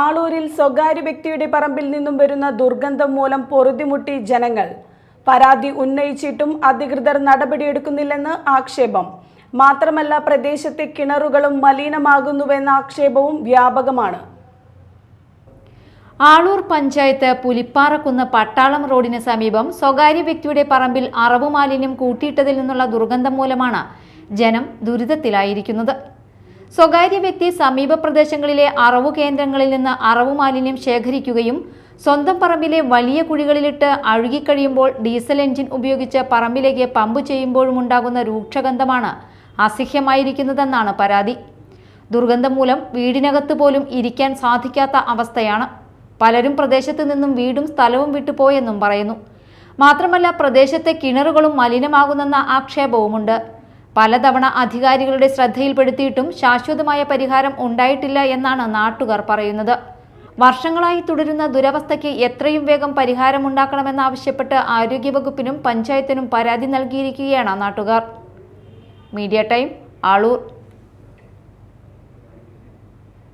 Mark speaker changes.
Speaker 1: ആളൂരിൽ സ്വകാര്യ വ്യക്തിയുടെ പറമ്പിൽ നിന്നും വരുന്ന ദുർഗന്ധം മൂലം പൊറുതിമുട്ടി ജനങ്ങൾ. പരാതി ഉന്നയിച്ചിട്ടും അധികൃതർ നടപടിയെടുക്കുന്നില്ലെന്ന് ആക്ഷേപം. മാത്രമല്ല പ്രദേശത്തെ കിണറുകളും മലിനമാകുന്നുവെന്ന ആക്ഷേപവും വ്യാപകമാണ്.
Speaker 2: ആളൂർ പഞ്ചായത്ത് പുലിപ്പാറക്കുന്ന് പട്ടാളം റോഡിന് സമീപം സ്വകാര്യ വ്യക്തിയുടെ പറമ്പിൽ അറവ് മാലിന്യം കൂട്ടിയിട്ടതിൽ നിന്നുള്ള ദുർഗന്ധം മൂലമാണ് ജനം ദുരിതത്തിലായിരിക്കുന്നത്. സ്വകാര്യ വ്യക്തി സമീപ പ്രദേശങ്ങളിലെ അറവു കേന്ദ്രങ്ങളിൽ നിന്ന് അറവു മാലിന്യം ശേഖരിക്കുകയും സ്വന്തം പറമ്പിലെ വലിയ കുഴികളിലിട്ട് അഴുകിക്കഴിയുമ്പോൾ ഡീസൽ എഞ്ചിൻ ഉപയോഗിച്ച് പറമ്പിലേക്ക് പമ്പ് ചെയ്യുമ്പോഴും ഉണ്ടാകുന്ന രൂക്ഷഗന്ധമാണ് അസഹ്യമായിരിക്കുന്നതെന്നാണ് പരാതി. ദുർഗന്ധം മൂലം വീടിനകത്ത് പോലും ഇരിക്കാൻ സാധിക്കാത്ത അവസ്ഥയാണ്. പലരും പ്രദേശത്തു നിന്നും വീടും സ്ഥലവും വിട്ടുപോയെന്നും പറയുന്നു. മാത്രമല്ല പ്രദേശത്തെ കിണറുകളും മലിനമാകുന്നെന്ന ആക്ഷേപവുമുണ്ട്. പലതവണ അധികാരികളുടെ ശ്രദ്ധയിൽപ്പെടുത്തിയിട്ടും ശാശ്വതമായ പരിഹാരം ഉണ്ടായിട്ടില്ല എന്നാണ് നാട്ടുകാർ പറയുന്നത്. വർഷങ്ങളായി തുടരുന്ന ദുരവസ്ഥയ്ക്ക് എത്രയും വേഗം പരിഹാരമുണ്ടാക്കണമെന്നാവശ്യപ്പെട്ട് ആരോഗ്യവകുപ്പിനും പഞ്ചായത്തിനും പരാതി നൽകിയിരിക്കുകയാണ് നാട്ടുകാർ. Media time Aloor.